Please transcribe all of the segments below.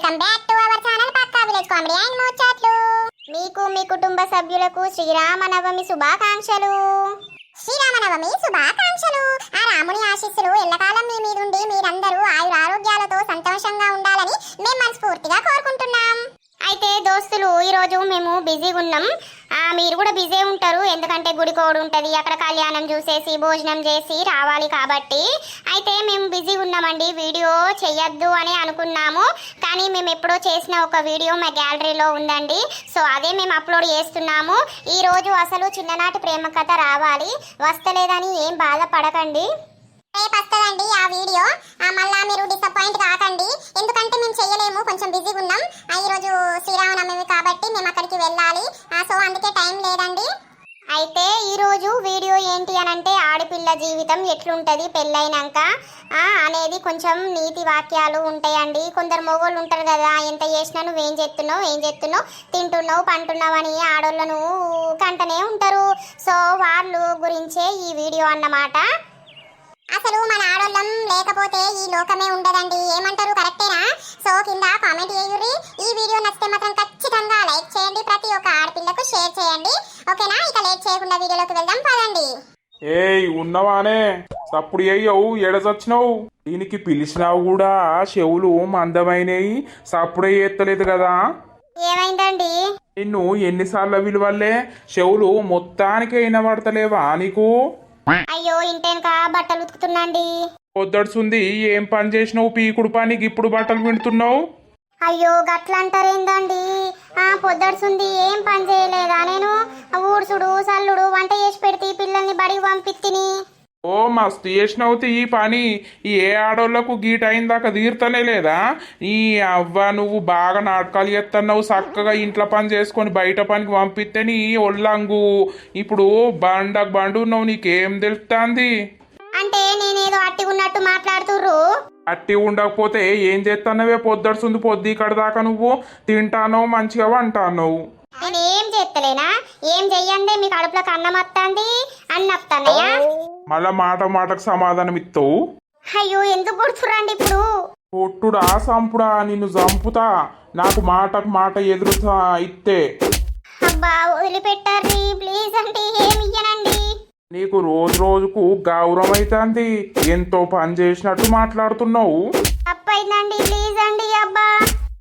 Welcome back to our channel Pakka village comedy and ముచ్చట్లు. మీకు మీ కుటుంబ సభ్యులకు శ్రీరామనవమి శుభాకాంక్షలు. శ్రీరామనవమి శుభాకాంక్షలు. ఆ రాముని ఆశీస్సులు ఎల్లకాలం మీ మీదుండి మీరందరూ ఆయుర ఆరోగ్యాలతో సంతోషంగా ఉండాలని మేము మనస్ఫూర్తిగా కోరుకుంటున్నాం. అయితే దోస్తులు ఈరోజు మేము బిజీగా ఉన్నాం. మీరు కూడా బిజీ ఉంటారు. ఎందుకంటే గుడి కోడు ఉంటుంది. అక్కడ కళ్యాణం చూసేసి భోజనం చేసి రావాలి కాబట్టి. అయితే మేము బిజీ ఉన్నామండి. వీడియో చేయొద్దు అని అనుకున్నాము. కానీ మేము ఎప్పుడో చేసిన ఒక వీడియో మా గ్యాలరీలో ఉందండి. సో అదే మేము అప్లోడ్ చేస్తున్నాము. ఈరోజు అసలు చిన్ననాటి ప్రేమ కథ రావాలి. వస్తలేదని ఏం బాధపడకండి. రేపు వస్తుందండి ఆ వీడియో. మళ్ళా మీరు డిసప్పాయింట్ కాకండి. ఎందుకంటే మేము చేయలేము కొంచెం బిజీగా ఉన్నాం. ఈరోజు శ్రీరామనవమి కాబట్టి మేము అక్కడికి వెళ్ళాలి. సో అందుకే టైం లేదండి. అయితే ఈరోజు వీడియో ఏంటి అని అంటే ఆడపిల్ల జీవితం ఎట్లుంటుంది పెళ్ళైనాక అనేది కొంచెం నీతి వాక్యాలు ఉంటాయండి. కొందరు మొగోళ్ళు ఉంటారు కదా ఎంత చేసినా నువ్వు ఏం చేస్తున్నావు ఏం చేస్తున్నావు తింటున్నావు పంటున్నావు అని ఆడోళ్ళను కంటనే ఉంటారు. సో వాళ్ళు గురించే ఈ వీడియో అన్నమాట. అసలు మన ఆడోళ్ళం లేకపోతే ఈ లోకమే ఉండదండి. ఏమంటారు? కరెక్టేనా సో కింద కామెంట్ చేయుర్రి. ఈ వీడియో నచ్చితే మాత్రం ఖచ్చితంగా లైక్ చేయండి. ప్రతి ఒక్క ఆడపిల్లకు షేర్ చేయండి. ఓకేనా ఇక లేట్ చేయకుండా వీడియోలోకి వెళ్దాం. పదండి. ఏయ్ ఉన్నవానే. సప్పుడు అయ్యవు ఎడచొచ్చినావు దీనికి పిలిచినావు కూడా చెవులు మందమైనవి సప్పుడే ఎత్తలేదు కదా. ఏమైందండి? నిన్ను ఎన్నిసార్లు విలువల్లే చెవులు మొత్తానికి వినబడతలేవా నీకు? అయ్యో ఇంటెనక బట్టలు ఉతుకుతున్నాండి. పొద్దడుచుంది ఏం పని చేసినావు? పీకుడు పనికి ఇప్పుడు బట్టలు వింటున్నావు? అయ్యో గట్ల అంటారేందండి ఆ పొద్దడుసుంది ఏం పని చేయలేదా? నేను ఊడ్చుడు సల్లుడు వంట చేసి పెడితే పిల్లల్ని బడికి పంపిత్తిని. ఓ మస్తు చేసినావు ఈ పని. ఈ ఏ ఆడోళ్ళకు గీట అయిందాక తీరుతనే లేదా? ఈ అవ్వ నువ్వు బాగా నాటకాలు చేస్తున్నావు చక్కగా ఇంట్లో పని చేసుకొని బయట పనికి పంపిస్తే నీ ఒళ్ళంగు. ఇప్పుడు బండకు బండు ఉన్నావు నీకేం తెలుస్తుంది? అంటే నేనేదో అట్టిగున్నట్టు మాట్లాడుతుర్రు. అట్టి ఉండకపోతే ఏం చేస్తున్నావే పొద్దడుస్తుంది పొద్దు ఇక్కడ దాకా నువ్వు. తింటానో మంచిగా వంటానవు నేను ఏం చేస్తలేనా ఏం చెయ్యండి మీకు కడుపులోకి అన్నం వస్తుంది మళ్ళా మాట మాటకు సమాధానం ఇస్తావు? అయ్యో ఎందుకు కొడుతురండి ఇప్పుడు? కొట్టుడా సంపుడా నిన్ను చంపుతా. నాకు మాటకు మాట అబ్బా వదిలిపెట్టారు ప్లీజ్ అంటే ఏమి ఇయ్యనండి? నీకు రోజు రోజుకు గౌరవం అవుతుంది ఎంతో పని చేసినట్టు మాట్లాడుతున్నావు. తప్పైందండి ప్లీజ్ అండి అబ్బా.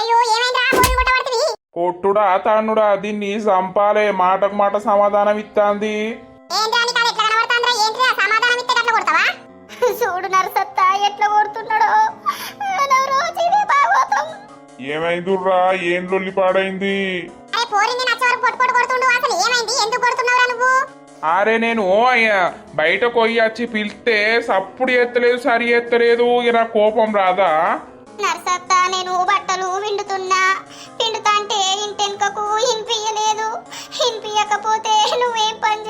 అయ్యో ఏమైందా? ఫోన్ కొట్టబడుతుంది. కొట్టుడా తన్నుడా దీన్ని చంపాలే. మాటకు మాట సమాధానం ఇస్తాంది చూడు నరసత్తా ఎట్లా కొడుతున్నాడో. నా రోజు ఇదే ఏమైందిరా ఏం లొల్లి పాడైంది? అరే పోరింది నచ్చే వరకు పొట్టు పొట్టు కొడుతుండు అసలు ఏమైంది? ఎందుకు కొడుతున్నావురా నువ్వు? అరే నేను అయ్యా బయటకు పోయి వచ్చి పిలిస్తే సప్పుడు ఎత్తలేదు సరి ఎత్తలేదు. ఇక నా కోపం రాదా? నర్సత్తా నేను బట్టలు విండుతున్నా పిండుతాంటే ఇంటెనకకు ఇన్పియలేదు ఇన్పియకపోతే నువ్వేం పని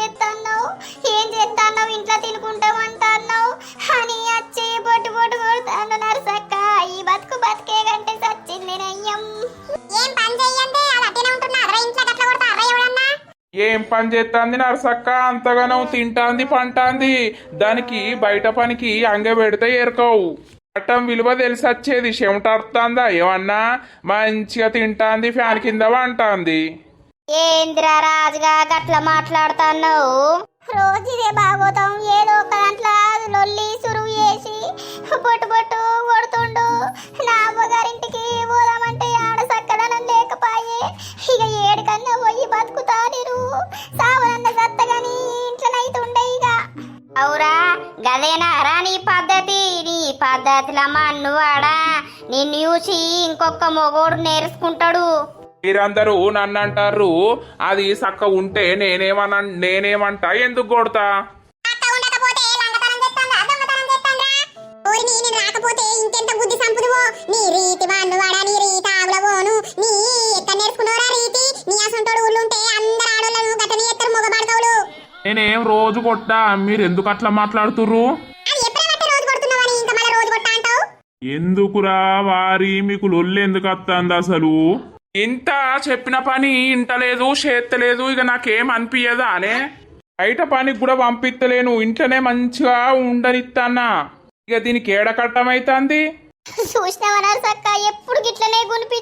ఏం పని చేస్తుంది నరసక్క? అంతగానో తింటాంది పంటాంది. దానికి బయట పనికి అంగ పెడితే ఏరుకోవు. పట్టం విలువ తెలిసి వచ్చేది చెమట ఏమన్నా? మంచిగా తింటాంది ఫ్యాన్ కింద వంటాంది ఏంద్రా రాజుగా గట్ల మాట్లాడుతున్నావు? రోజు ఇదే బాగోతాం ఏదో ఒక దాంట్లో లొల్లి సురువు చేసి పొట్టు పొట్టు కొడుతుండు. నా అమ్మగారింటికి పోదామంటే ఆడ లేకపాయే ఇక ఏడుకన్నా పోయి బతుకుతా నేను సావనన్న సత్తగాని ఇంట్లోనైతే ఉండే ఇక అవురా గదేనా రా నీ పద్ధతి? నీ పద్ధతిలో మన్నువాడా? నిన్ను చూసి ఇంకొక మొగోడు నేర్చుకుంటాడు. మీరందరూ నన్ను అంటారు అది సక్క ఉంటే నేనేమన్నా నేనేమంటా? ఎందుకు కొడతా? రాకపోతే ఇంకెంత బుద్ధి సంపుదువో? నీ రీతి వాడు వాడా నీ రీతి ఆవులవోను. నీ ఎక్కడ నేర్చుకున్నారా రీతి? నీ అసంటోడు ఊళ్ళుంటే అందరు ఆడోళ్ళను గతని ఎత్తరు మొగబాడకవులు నేనేం రోజు కొట్టా? మీరు ఎందుకు అట్లా మాట్లాడుతుర్రు? అది ఎప్పుడైనా రోజు కొడుతున్నావని ఇంకా మళ్ళీ రోజు కొట్టా అంటావు? ఎందుకురా వారి మీకు లొల్లి ఎందుకు వస్తుంది అసలు? ఇంత చెప్పిన పని ఇంటలేదు చేత్తలేదు ఇక నాకేం అనిపించదా అనే బయట పనికి కూడా పంపిత్తలేను ఇంట్లోనే మంచిగా ఉండనిస్తానా ఇక దీనికి ఏడ కట్టమైతుంది? సక్క? ఎప్పుడు గిట్లనే గునిపి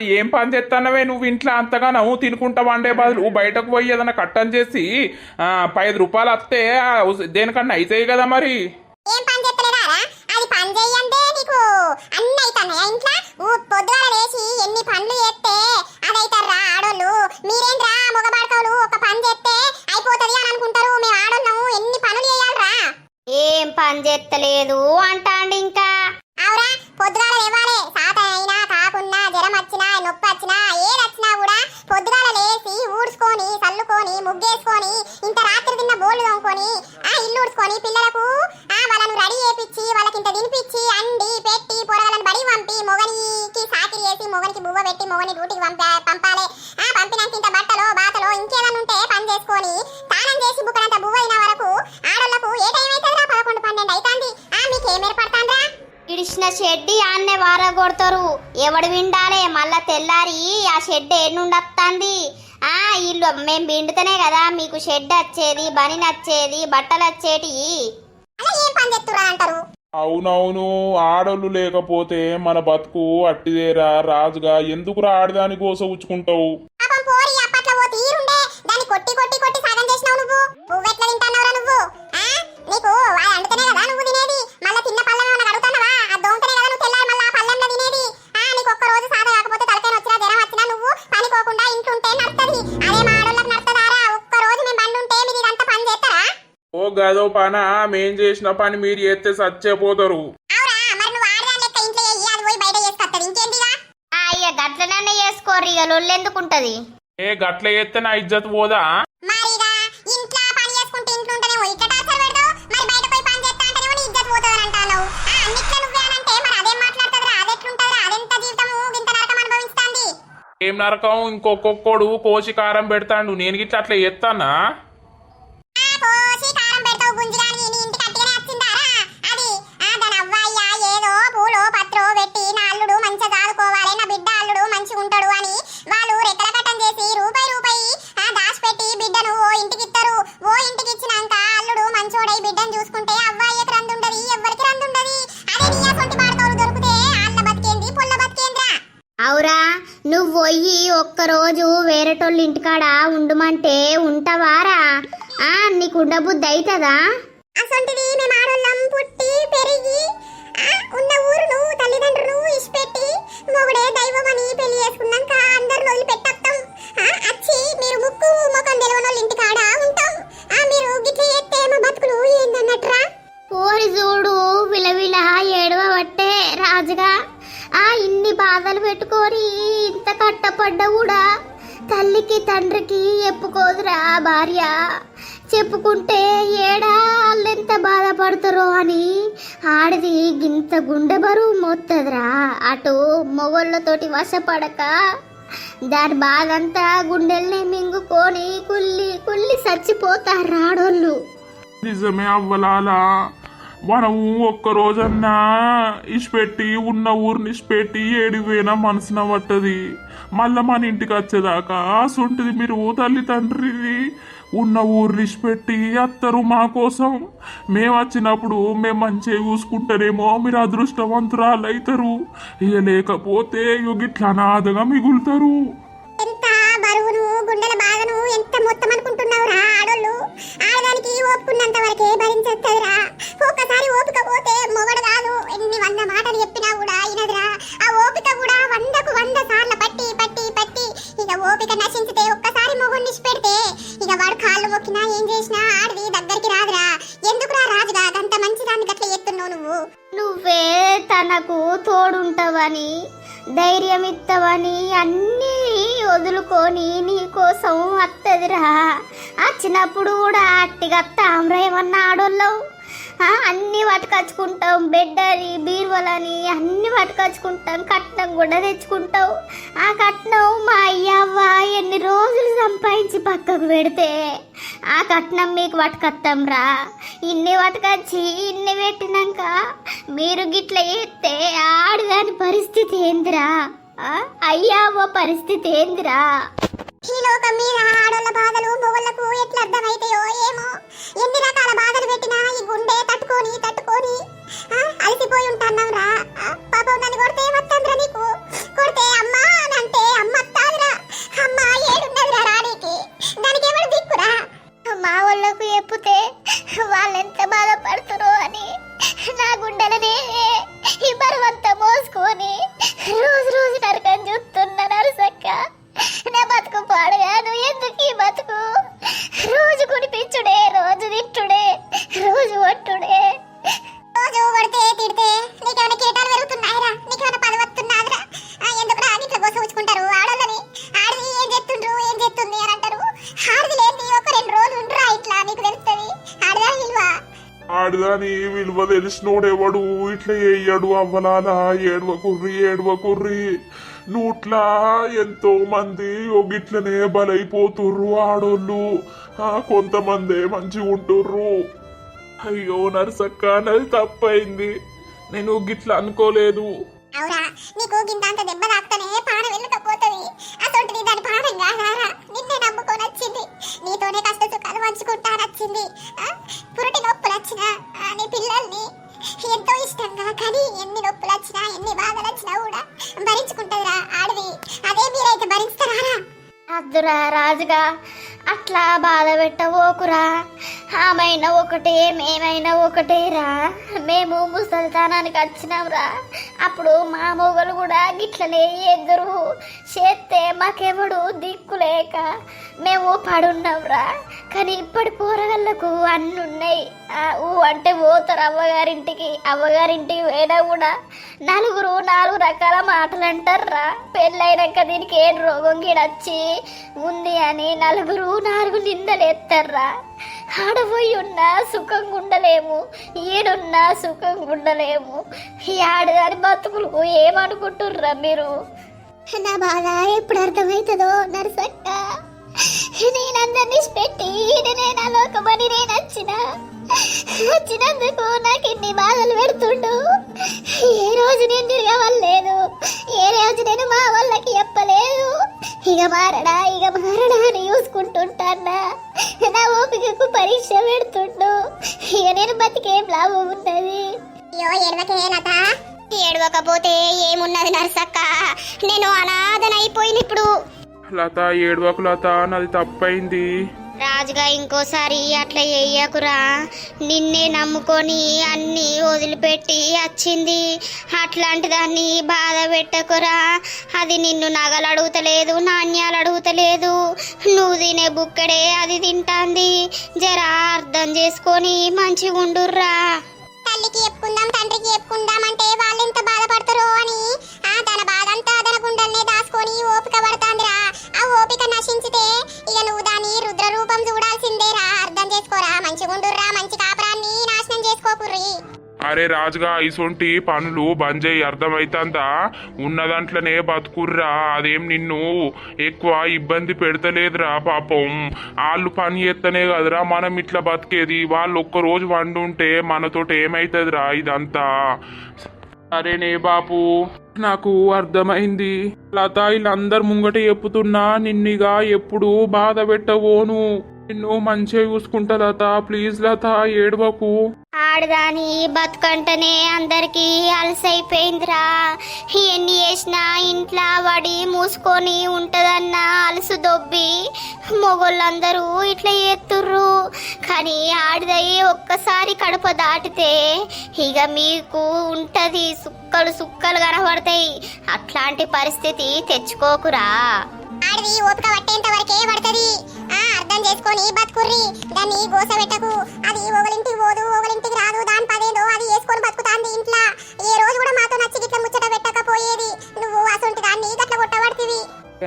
ఏం పని చేస్తానవే? నువ్వు ఇంట్లో అంతగానో తినుకుంటా వండే బదులు బయటకు పోయి ఏదైనా కట్టం చేసి పైదు రూపాయలు వస్తే దేనికన్నా అవుతాయి కదా మరి. ఏం పని చేస్తలేరా అది పని చెయ్యంటే నీకు అన్ని అవుతున్నాయా ఇంట్లో ఊ పొద్దుగాల లేచి ఎన్ని పనులు చేస్తే అదైతారా ఆడోళ్ళు మీరేంద్రా మగబాడకవులు ఒక పని చేస్తే అయిపోతుంది అని అనుకుంటారు మేము ఆడోళ్ళము ఎన్ని పనులు చేయాలరా ఏం పని చేస్తలేదు అంటాండి ఇంకా అవురా పొద్దుగాల లేవాలి సాత అయినా కాకున్నా జ్వరం వచ్చినా నొప్పి వచ్చినా ఏది వచ్చినా కూడా పొద్దుగాల లేచి ఊడ్చుకొని చల్లుకొని ముగ్గేసుకొని ఇంత రాత్రి తిన్న బోళ్ళు తోముకొని ఆ ఇల్లు ఊడ్చుకొని పిల్లలకు ఆ వాళ్ళను రెడీ చేపించి వాళ్ళకి ఇంత తినిపించి అండి పెట్టి పొరగలను బడి పంపి మొగనికి సాకిరి చేసి మొగనికి బువ్వ పెట్టి మొగని డ్యూటీకి పంపా పంపాలి. ఆ పంపినాక ఇంత బట్టలో బాతలో ఇంకేదన్నా ఉంటే పని చేసుకొని స్నానం చేసి బుక్కనంత బువ్వ అయిన వరకు ఆడోళ్ళకు ఏ టైం అవుతుందిరా? పదకొండు పన్నెండు అవుతుంది ఆ మీకు ఏం ఏర్పడుతుందిరా? ఇడిచిన షెడ్డి ఆన్నే వార కొడతారు ఎవడు విండాలే? మళ్ళా తెల్లారి ఆ షెడ్ ఎన్నుండి వస్తుంది ఆ ఇల్లు మేము పిండితేనే కదా మీకు షెడ్ వచ్చేది బని నచ్చేది బట్టలు వచ్చేటి అలా ఏం పని చేస్తురా అంటారు? అవునవును ఆడోళ్ళు లేకపోతే మన బతుకు అట్టిదేరా రాజుగా ఎందుకురా ఆడదాని కోసం ఉచ్చుకుంటావు? గదో పన మేం చేసిన పని మీరు చేస్తే సచ్చేపోతారు. ఇక గట్లనన్నా చేసుకోరు ఇక లొల్లెందుకుంటది? ఏ గట్ల చేస్తే నా ఇజ్జత్ పోదా? మరిగా ఇంట్లో పని చేసుకుంటే ఇంట్లో ఉంటేనేమో ఇట్లా టార్చర్ పెడతావు మరి ఒక్కరోజు వేరేటోళ్ళ ఇంటికాడ ఉండమంటే ఉంటావారా? ఆ నీకు ఉండబుద్ధి అవుతుందా అసొంటిది మేము ఆడోళ్ళం పుట్టి పెరిగి ఉన్న ఊరును తల్లిదండ్రులు ఇష్టపెట్టి మొగుడే దైవం అని పెళ్ళి చేసుకున్నాక అందరిని వదిలిపెట్టేస్తాం ఆ, అచ్చి మీరు ముక్కు ముఖం తెలియని వాళ్ళ ఇంటికాడ ఉంటాం. ఆ, మీరు గిట్ల చేస్తే మా బతుకులు ఏందన్నట్రా? పోరి చూడు విలవిల ఏడవబట్టే రాజుగా. ఆ ఇన్ని బాధలు పెట్టుకొని ఇంత కట్టపడ్డ కూడా తల్లికి తండ్రికి చెప్పుకోదురా భార్య. చెప్పుకుంటే ఏడా వాళ్ళెంత బాధపడతారో అని ఆడది గింత గుండె బరువు మోత్తదిరా. అటు మొగోళ్ళతోటి వశపడక దాని బాధంతా గుండెల్ని మింగుకొని కుల్లి కుల్లి చచ్చిపోతారు ఆడోళ్ళు. నిజమే అవ్వలాలా. మనము ఒక్క రోజన్నా. ఇచ్చిపెట్టి ఉన్న ఊరిని ఇచ్చిపెట్టి ఏడిపోయినా మనసున పట్టది మళ్ళా మన ఇంటికి వచ్చేదాకా అసొంటిది మీరు తల్లిదండ్రిది ఉన్న ఊరిని ఇచ్చిపెట్టి అత్తరు మా కోసం. మేము వచ్చినప్పుడు మేము మంచిగా చూసుకుంటారేమో మీరు అదృష్టవంతురాలు అవుతారు ఇక లేకపోతే ఇగ గిట్లా అనాథగా మిగులుతారు. ఎంత బరువును గుండెల బాధను ఎంత మొత్తం అనుకుంటున్నావురా ఆడోళ్ళు? ఆడదానికి ఓపుకున్నంత వరకే భరించేస్తుందిరా ఒక్కసారి ఓపిక పోతే మొగడు కాదు ఎన్ని వంద మాటలు చెప్పినా కూడా అయినదిరా ఆ ఓపిక కూడా వందకు వంద సార్లు పట్టి పట్టి పట్టి. ఇక ఓపిక నశించితే ఒక్కసారి మొగుడిని పెడితే ఇక వాడు కాళ్ళు మొక్కినా ఏం చేసినా ఆడిది దగ్గరికి రాదురా. ఎందుకురా రాజుగా అంత మంచిదాన్ని గట్ల ఎత్తున్నావు నువ్వు? నువ్వే తనకు తోడుంటావని ధైర్యం ఇస్తావని అన్నీ వదులుకొని నీ కోసం వత్తదిరా వచ్చినప్పుడు కూడా అట్టిగా తామ్రేమన్నా ఆడోళ్ళవు అన్నీ పట్టుకొచ్చుకుంటాం. బెడ్డని బీరువలని అన్నీ పట్టుకొచ్చుకుంటాం. కట్నం కూడా తెచ్చుకుంటాం. ఆ కట్నం మా అయ్యవ్వ ఎన్ని రోజులు సంపాదించి పక్కకు పెడితే ఆ కట్నం మీకు పట్టుకొస్తాం రా. ఇన్ని పట్టుకొచ్చి ఇన్ని పెట్టినాక మీరు గిట్ల చేస్తే ఆడదాని పరిస్థితి ఏందిరా? అయ్యవ్వ పరిస్థితి ఏందిరా? ఈ లోకం మీద ఆడోళ్ళ బాధలు మొగళ్ళకు ఎట్లా అర్థమైతాయో ఏమో? ఎన్ని రకాల బాధలు పెట్టినా ఈ గుండె తట్టుకొని తట్టుకొని అలసిపోయి ఉంటాన్నాం రా పాపం నన్ను కొడితే మొత్తం ఆడదాని విలువ తెలిసినోడెవడు? ఇట్లా వేయడు అవ్వలాలా? ఏడవ కుర్రి ఏడవ కుర్రి. నూట్లా ఎంతో మంది ఒగిట్లనే బలైపోతుర్రు ఆడోళ్ళు. కొంతమందే మంచిగా ఉంటుర్రు. అయ్యో నరసక్క నాది తప్పైంది. నేను గిట్లా అనుకోలేదు. నీకు గింత దెబ్బ తాకుతనే పానం వెళ్ళకపోతుంది అసొంటిది దాని పానం కాదారా నిన్నే నమ్ముకొని వచ్చింది నీతోనే కష్ట సుఖాలు పంచుకుంటానొచ్చింది. ఆ, పురుటి నొప్పులు వచ్చినా నీ పిల్లల్ని ఎంతో ఇష్టంగా కానీ ఎన్ని నొప్పులు వచ్చినా ఎన్ని బాధలు వచ్చినా కూడా భరించుకుంటుందిరా ఆడది. అదే మీరైతే భరిస్తారా అద్దురా రాజుగా అట్లా బాధ పెట్టవోకురా ఆమైనా ఒకటే మేమైనా ఒకటేరా మేము ముసల్తానానికి వచ్చినాంరా అప్పుడు మా మొగలు కూడా గిట్లనే ఎదురు చేస్తే మాకెవడు దిక్కులేక మేము పడున్నాంరా కానీ ఇప్పటి పోరగళ్ళకు అన్నీ ఉన్నాయి ఊ అంటే పోతారు అవ్వగారింటికి అవ్వగారింటికి పోయినా కూడా నలుగురు నాలుగు రకాల మాటలు అంటారా పెళ్ళైనాక దీనికి ఏం రోగం గీడొచ్చి ఉంది అని నలుగురు నాలుగు నిందలు ఎత్తారా ఆడపోయి ఉన్నా సుఖంగా ఉండలేము ఈడున్నా సుఖంగా ఉండలేము ఈ ఆడదాని బతుకులు ఏమనుకుంటుర్రా మీరు? నా బాధ ఎప్పుడు అర్థమవుతుందో నరసక్క. నేనందరినీ పెట్టి ఈడనే నా లోకమని నేను వచ్చినా వచ్చినందుకు నాకు ఇన్ని బాధలు పెడుతుండు. ఏ రోజు నేను తిరగవలేదు ఏ రోజు నేను మా వాళ్ళకి చెప్పలేదు. ఇక మారడా ఇక మారడా అని చూసుకుంటుంటానా నా ఓపికకు పరీక్ష పెడుతుండు. ఇక నేను బతికేం లాభం ఉన్నది. అయ్యో ఏడవకే లత ఏడవకపోతే ఏమున్నది నర్సక్క? నేను అనాథనైపోయిన ఇప్పుడు లత ఏడవకు లత నాది తప్పైంది. రాజుగా ఇంకోసారి అట్లా చెయ్యకురా నిన్నే నమ్ముకొని అన్ని వదిలిపెట్టి వచ్చింది అట్లాంటి దాన్ని బాధ పెట్టకురా. అది నిన్ను నగలు అడుగుతలేదు నాణ్యాలు అడుగుతలేదు నువ్వు తినే బుక్కడే అది తింటాంది. జరా అర్థం చేసుకొని మంచిగా ఉండుర్రా తల్లికి చెప్పుకుందాం తండ్రికి చెప్పుకుందాం అంటే వాళ్ళు ఎంత బాధపడతారో అని. ఆ తన బాధ అంతా తన గుండెల్ని దాచుకొని ఓపిక పడతాను ఆ నశించితే ఇక నువ్వు దాని రుద్ర రూపం చూడాల్సిందేరా. అర్థం చేసుకోరా. మంచి గుండుర్రా మంచి కాపురాన్ని నాశనం చేసుకోకుర్రి అరే రాజుగా ఇసొంటి పనులు బంద్ చేయి. అర్థమైతుందా? ఉన్న దాంట్లోనే బతుకుర్రా. అదేం నిన్ను ఎక్కువ ఇబ్బంది పెడతలేదురా పాపం. వాళ్ళు పని చేస్తనే కదరా. మనం ఇట్లా బతికేది. వాళ్ళు ఒక్కరోజు వండుంటే మనతోటి ఏమవుతుందిరా ఇదంతా? అరేనే బాపు నాకు అర్థమైంది. లత వీళ్ళందరు ముంగట చెప్పుతున్నా నిన్నిగా ఎప్పుడు బాధ పెట్టవోను నిన్ను మంచిగా చూసుకుంటా లత ప్లీజ్ లత ఏడవకు. ఆడదాని బతుకంటనే అందరికి అలసైపోయిందిరా. ఎన్ని చేసినా ఇంట్లో వడి మూసుకొని ఉంటదన్న అలసు దొబ్బి మొగోళ్ళందరూ ఇట్లా ఎత్తుర్రు కానీ ఆడదయ్యి ఒక్కసారి కడుపు దాటితే ఇక మీకు ఉంటది సుక్కలు సుక్కలు కనబడతాయి. అట్లాంటి పరిస్థితి తెచ్చుకోకురా. ఆడిది ఓపిక పట్టేంత వరకే పడుతుంది. ఆ అర్థం చేసుకొని బతుకుర్రి. దాన్ని గోస పెట్టకు. అది ఓగలింటికి పోదు ఓగలింటికి రాదు. దాని పదేదో అది వేసుకొని బతుకుతాంది ఇంట్లో. ఏ రోజు కూడా మాతో నచ్చి గిట్ల ముచ్చట పెట్టకపోయేది. నువ్వు అసొంటి దాన్ని గట్ల కొట్టబడుతుంది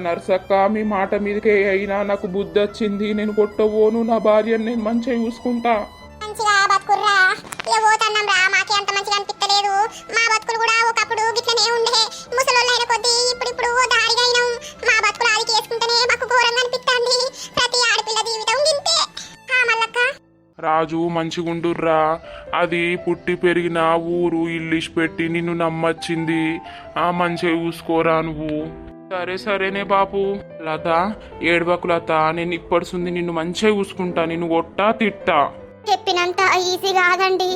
నర్సక్క మీ మాట మీదకే అయినా నాకు బుద్ధి వచ్చింది నేను కొట్టబోను నా భార్యను నేను మంచిగా చూసుకుంటా. మంచిగా బతుకుర్రా. ఇక పోతన్నాం రా మాకే అంత మంచిగా అనిపించలేదు మా బతుకులు కూడా ఒకప్పుడు గిట్లనే ఉండే. ముసలోళ్ళైన కొద్దీ ఇప్పుడు ఇప్పుడు దారిగా అయినాం. మా బతుకులు ఆదికి వేసుకుంటేనే మాకు ఘోరంగా అనిపిస్తుంది రాజు మంచిగుండుర్రా. అది పుట్టి పెరిగిన ఊరు ఇల్లిష్ పెట్టి నిన్ను నమ్మచ్చింది. ఆ మంచిగా చూసుకోరా నువ్వు. సరే సరేనే బాపు లత ఏడవకు లత నేను ఇప్పడుసుంది నిన్ను మంచిగా చూసుకుంటా నిన్ను కొట్టా తిట్టా. చెప్పినంత ఈజీ కాదండి.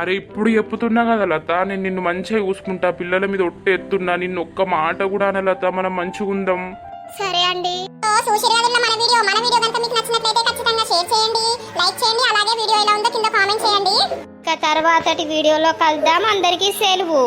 అరే ఇప్పుడు చెప్పుతున్నా కదా లత నేను నిన్ను మంచిగా చూసుకుంటా పిల్లల మీద ఒట్టు ఎత్తున్నా నిన్ను ఒక్క మాట కూడా అన లత మనం మంచిగా ఉందాం సరే అండి. సో చూసిరు మన వీడియో మన వీడియో కనుక మీకు నచ్చినట్లయితే ఖచ్చితంగా షేర్ చేయండి లైక్ చేయండి అలాగే వీడియో ఎలా ఉందో కింద కామెంట్ చేయండి. ఇక తర్వాతటి వీడియోలో కలుద్దాం. అందరికీ సెలవు.